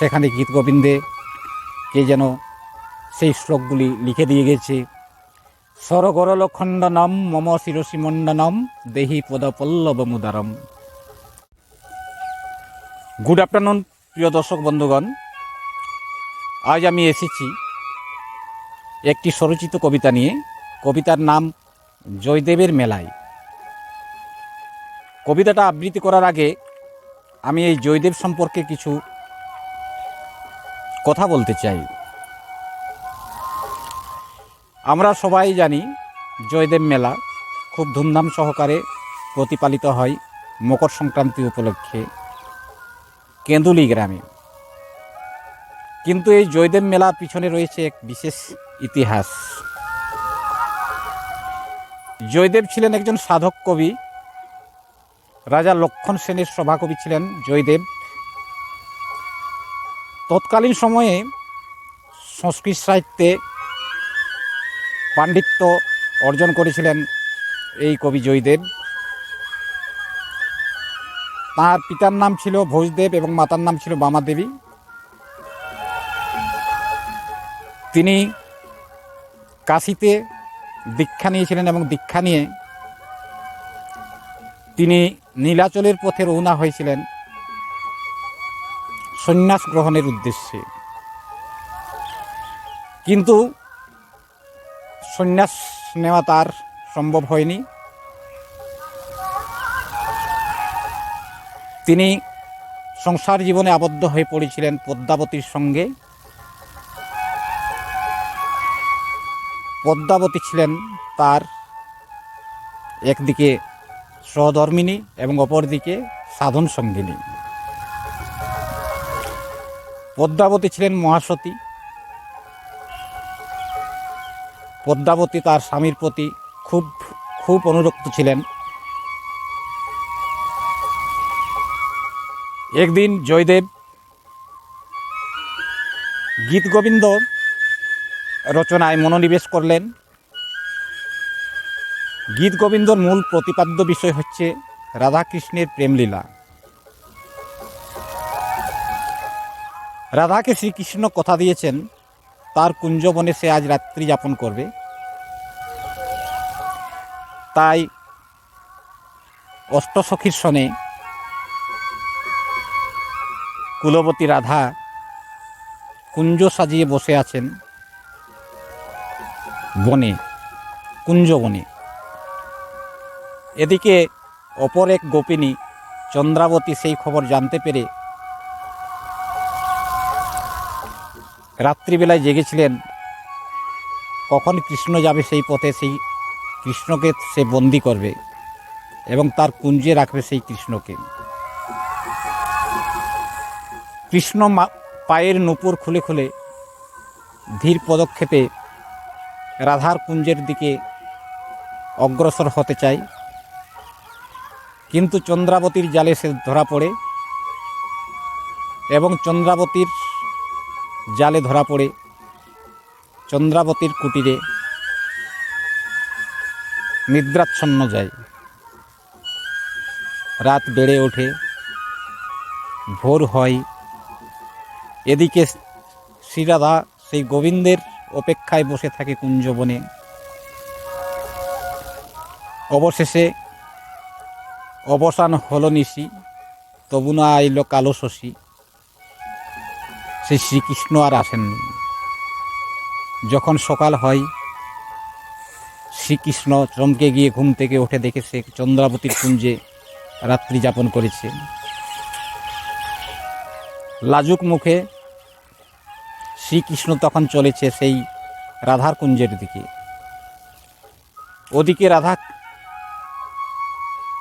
সেখানে গীত গোবিন্দে কে যেন সেই শ্লোকগুলি লিখে দিয়ে গেছে। সরগরল খণ্ডনম মম শিরসি মণ্ডনম দেহি পদ পল্লব মুদারম গুড আফটারনুন প্রিয় দর্শক বন্ধুগণ। আজ আমি এসেছি একটি স্বরচিত কবিতা নিয়ে। কবিতার নাম জয়দেবের মেলায়। কবিতাটা আবৃত্তি করার আগে আমি এই জয়দেব সম্পর্কে কিছু কথা বলতে চাই। আমরা সবাই জানি জয়দেব মেলা খুব ধুমধাম সহকারে প্রতিপালিত হয় মকর সংক্রান্তি উপলক্ষে কেন্দুলি গ্রামে। কিন্তু এই জয়দেব মেলার পিছনে রয়েছে এক বিশেষ ইতিহাস। জয়দেব ছিলেন একজন সাধক কবি। রাজা লক্ষণ সেনের সভাকবি ছিলেন জয়দেব। তৎকালীন সময়ে সংস্কৃত সাহিত্যে পাণ্ডিত্য অর্জন করেছিলেন এই কবি জয়দেব। তার পিতার নাম ছিল ভোজদেব এবং মাতার নাম ছিল বামাদেবী। তিনি কাশিতে দীক্ষা নিয়েছিলেন এবং দীক্ষা নিয়ে তিনি নীলাচলের পথে রওনা হয়েছিলেন। সন্ন্যাস গ্রহণের উদ্দেশ্যে। কিন্তু সন্ন্যাস নেওয়া তার সম্ভব হয়নি। তিনি সংসার জীবনে আবদ্ধ হয়ে পড়েছিলেন পদ্মাবতীর সঙ্গে। পদ্মাবতী ছিলেন তার একদিকে সহধর্মিনী এবং অপরদিকে সাধন সঙ্গিনী। পদ্মাবতী ছিলেন মহাসতী। পদ্মাবতী তার স্বামীর প্রতি খুব খুব অনুরক্ত ছিলেন। একদিন জয়দেব গীত গোবিন্দ রচনায় মনোনিবেশ করলেন। গীত গোবিন্দর মূল প্রতিপাদ্য বিষয় হচ্ছে রাধাকৃষ্ণের প্রেমলীলা। রাধাকে শ্রীকৃষ্ণ কথা দিয়েছেন, তার কুঞ্জবনে সে আজ রাত্রি যাপন করবে। তাই অষ্টসখীর সনে কুলবতী রাধা কুঞ্জ সাজিয়ে বসে আছেন বনে, কুঞ্জবনে। এদিকে অপর এক গোপিনী চন্দ্রাবতী সেই খবর জানতে পেরে রাত্রিবেলায় জেগেছিলেন, কখন কৃষ্ণ যাবে সেই পথে, সেই কৃষ্ণকে সে বন্দি করবে এবং তার কুঞ্জে রাখবে সেই কৃষ্ণকে। কৃষ্ণ পায়ের নুপুর খুলে খুলে ধীর পদক্ষেপে রাধার কুঞ্জের দিকে অগ্রসর হতে চায়। কিন্তু চন্দ্রাবতীর জালে সে ধরা পড়ে এবং চন্দ্রাবতীর জালে ধরা পড়ে চন্দ্রাবতীর কুটিরে নিদ্রাচ্ছন্ন যায়। রাত বেড়ে ওঠে, ভোর হয়। এদিকে শ্রীরাধা সেই গোবিন্দের অপেক্ষায় বসে থাকে কুঞ্জবনে। অবশেষে অবসান হলো নিশি, তবু না আইল কালো শশী। সেই শ্রীকৃষ্ণ আর আসেননি যখন সকাল হয়, শ্রীকৃষ্ণ চমকে গিয়ে ঘুম থেকে উঠে দেখে সে চন্দ্রাবতীর কুঞ্জে রাত্রি যাপন করেছে। লাজুক মুখে শ্রীকৃষ্ণ তখন চলেছে সেই রাধার কুঞ্জের দিকে। ওদিকে রাধা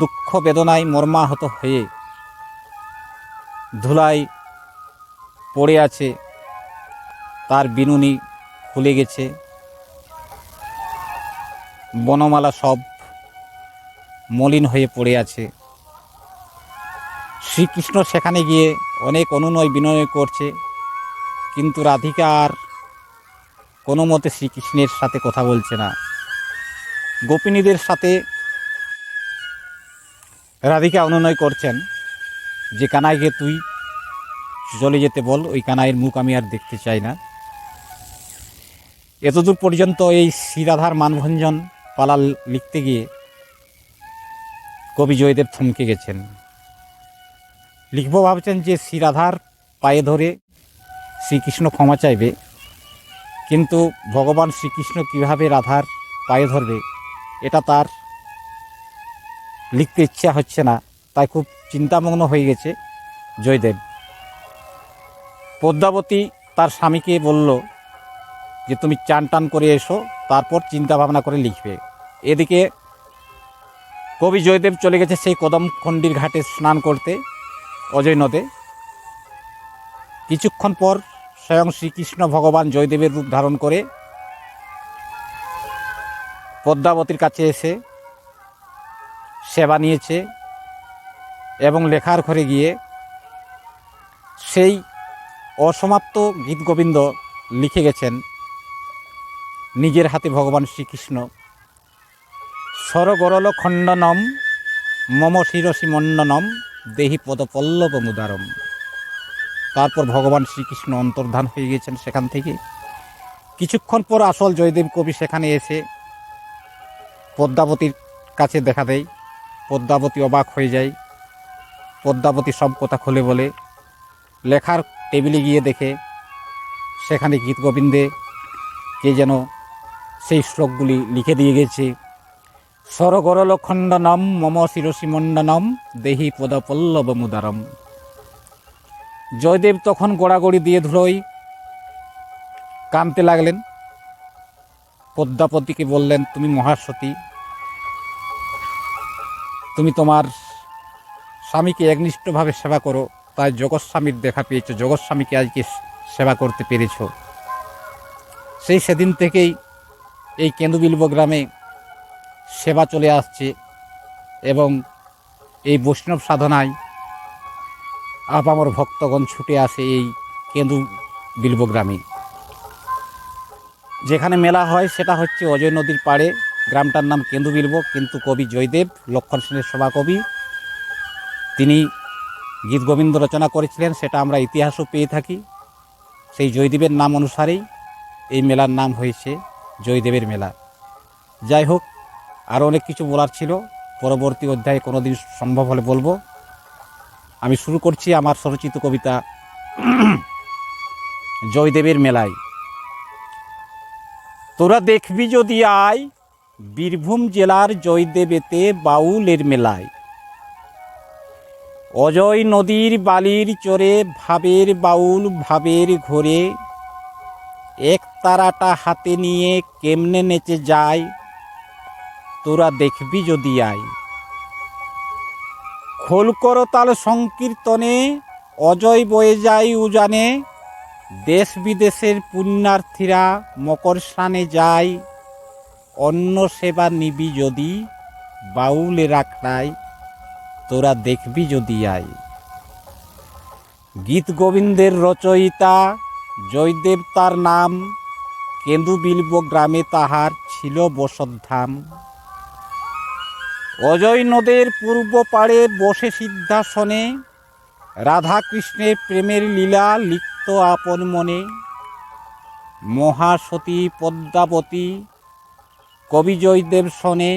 দুঃখ বেদনায় মর্মাহত হয়ে ধুলায় পড়ে আছে, তার বিনুনি খুলে গেছে। বনমালা সব মলিন হয়ে পড়ে আছে। শ্রীকৃষ্ণ সেখানে গিয়ে অনেক অনুনয় বিনয় করছে, কিন্তু রাধিকা আর কোনো মতে শ্রীকৃষ্ণের সাথে কথা বলছে না। গোপিনীদের সাথে রাধিকা অনুনয় করছেন, যে কানাইকে তুই চলে যেতে বল, ওই কানাইয়ের মুখ আমি আর দেখতে চাই না। এতদূর পর্যন্ত এই শ্রীরাধার মানভঞ্জন পালা লিখতে গিয়ে কবি জয়দেব থমকে গেছেন। লিখব ভাবছেন যে শ্রীরাধার পায়ে ধরে শ্রীকৃষ্ণ ক্ষমা চাইবে, কিন্তু ভগবান শ্রীকৃষ্ণ কীভাবে রাধার পায়ে ধরবে, এটা তার লিখতে ইচ্ছা হচ্ছে না, তাই খুব চিন্তামগ্ন হয়ে গেছে জয়দেব। পদ্মাবতী তার স্বামীকে বলল যে, তুমি চান টান করে এসো, তারপর চিন্তা ভাবনা করে লিখবে। এদিকে কবি জয়দেব চলে গেছে সেই কদমখণ্ডির ঘাটে স্নান করতে, অজয় নদে। কিছুক্ষণ পর স্বয়ং শ্রীকৃষ্ণ ভগবান জয়দেবের রূপ ধারণ করে পদ্মাবতীর কাছে এসে সেবা নিয়েছে এবং লেখার ঘরে গিয়ে সেই অসমাপ্ত গীত গোবিন্দ লিখে গেছেন, নিজের হাতে ভগবান শ্রীকৃষ্ণ। সরগরল খণ্ডনম, মম শিরসি মণ্ডনম, দেহি পদপল্লব মুদারম। তারপর ভগবান শ্রীকৃষ্ণ অন্তর্ধান হয়ে গেছেন সেখান থেকে। কিছুক্ষণ পর আসল জয়দেব কবি সেখানে এসে পদ্মাবতীর কাছে দেখা দেয়। পদ্মাবতী অবাক হয়ে যায়। পদ্মাবতী সব কথা খুলে বলে, লেখার টেবিলে গিয়ে দেখে সেখানে গীত গোবিন্দে কে যেন সেই শ্লোকগুলি লিখে দিয়ে গেছে। সরগরল খণ্ডনম, মম শিরসি মণ্ডনম, দেহি পদপল্লব মুদারম। জয়দেব তখন গোড়াগড়ি দিয়ে ধুলোই কাঁদতে লাগলেন। পদ্মাপতিকে বললেন, তুমি মহাসতী, তুমি তোমার স্বামীকে একনিষ্ঠভাবে সেবা করো। তাই জগৎস্বামীর দেখা পেয়েছ, জগৎস্বামীকে আজকে সেবা করতে পেরেছ। সেই সেদিন থেকেই এই কেন্দুবিল্ব গ্রামে সেবা চলে আসছে এবং এই বৈষ্ণব সাধনায় আপামর ভক্তগণ ছুটে আসে এই কেন্দু বিল্ব গ্রামে। যেখানে মেলা হয় সেটা হচ্ছে অজয় নদীর পাড়ে, গ্রামটার নাম কেন্দু বিলব কিন্তু কবি জয়দেব, লক্ষণ সেনের সভাকবি। তিনি গীত গোবিন্দ রচনা করেছিলেন, সেটা আমরা ইতিহাসও পেয়ে থাকি। সেই জয়দেবের নাম অনুসারেই এই মেলার নাম হয়েছে জয়দেবের মেলা। যাই হোক, আরও অনেক কিছু বলার ছিল, পরবর্তী অধ্যায়ে কোনো দিন সম্ভব হলে বলব। আমি শুরু করছি আমার স্বরচিত কবিতা, জয়দেবের মেলায়। তোরা দেখবি যদি আয়, বীরভূম জেলার জয়দেবেতে বাউলের মেলায়। অজয় নদীর বালির চরে ভাবের বাউল, ভাবের ঘোরে। এক তারাটা হাতে নিয়ে কেমনে নেচে যায়, তোরা দেখবি যদি আয়। খোলকরতাল সংকীর্তনে, অজয় বয়ে যায় উজানে। দেশ বিদেশের পুণ্যার্থীরা মকর স্নানে যায়। অন্ন সেবা নিবি যদি বাউলে রাখলায় তোরা দেখবি যদি আয় গীত গোবিন্দের রচয়িতা, জয়দেব তার নাম, কেন্দু বিলব গ্রামে তাহার ছিল বসতধাম অজয় নদের পূর্ব পাড়ে বসে সিদ্ধাসনে রাধাকৃষ্ণের প্রেমের লীলা লিপ্ত আপন মনে। মহাসতী পদ্মাবতী, কবি জয়দেব শনে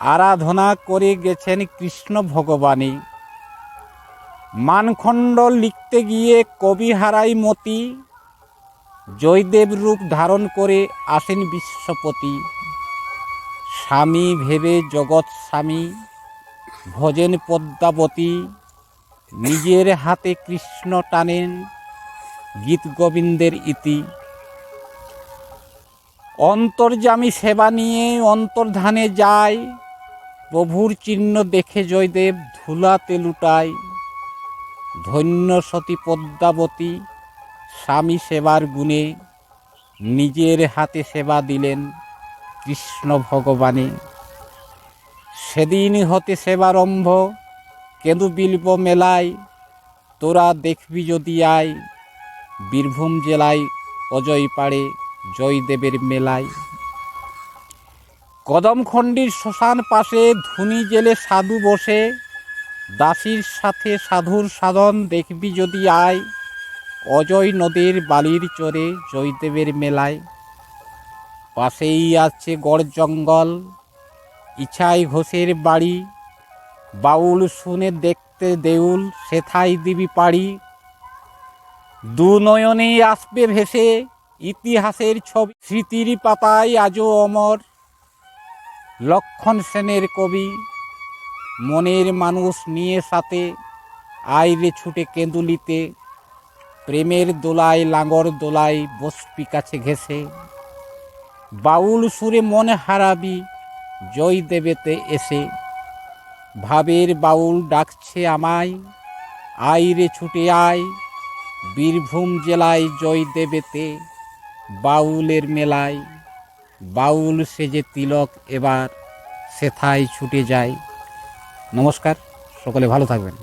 আরাধনা করে গেছেন কৃষ্ণ ভগবানে মানখণ্ড লিখতে গিয়ে কবি হারাই মতি, জয়দেব রূপ ধারণ করে আসেন বিশ্বপতি। স্বামী ভেবে জগৎ স্বামী, ভজেন পদ্মাবতী, নিজের হাতে কৃষ্ণ টানেন গীত গোবিন্দের ইতি। অন্তর্জামী সেবা নিয়ে অন্তর্ধানে যায় প্রভুর চিহ্ন দেখে জয়দেব ধুলাতে লুটায় ধন্য সতী পদ্মাবতী, স্বামী সেবার গুণে নিজের হাতে সেবা দিলেন কৃষ্ণ ভগবানে। সেদিন হতে সেবারম্ভ কেঁদু বিল্ব মেলায়, তোরা দেখবি যদি আয়, বীরভূম জেলায় অজয় পাড়ে জয়দেবের মেলায়। কদমখণ্ডির শ্মশান পাশে ধুনি জেলে সাধু বসে। দাসীর সাথে সাধুর সাধন দেখবি যদি আয়। অজয় নদীর বালির চরে জয়দেবের মেলায়। পাশেই আছে গড় জঙ্গল, ইছাই ঘোষের বাড়ি। বাউল শুনে দেখতে দেউল, সেথাই দিবি পাড়ি। দু নয়নেই আসবে ভেসে, ইতিহাসের ছবি, স্মৃতির পাতায় আজও অমর। লক্ষণ সেনের কবি, মনের মানুষ নিয়ে সাথে আইরে ছুটে কেঁদুলিতে, প্রেমের দোলায়, লাঙর দোলায় বসপি কাছে ঘেসে বাউল সুরে মনে হারাবি, জয় দেবেতে এসে। ভাবের বাউল ডাকছে আমায়, আইরে ছুটে আয়, বীরভূম জেলায় জয় দেবেতে, বাউলের মেলায়। বাউল সেজে তিলক এবার সেথায় ছুটে যায়। নমস্কার সকলে ভালো থাকবেন।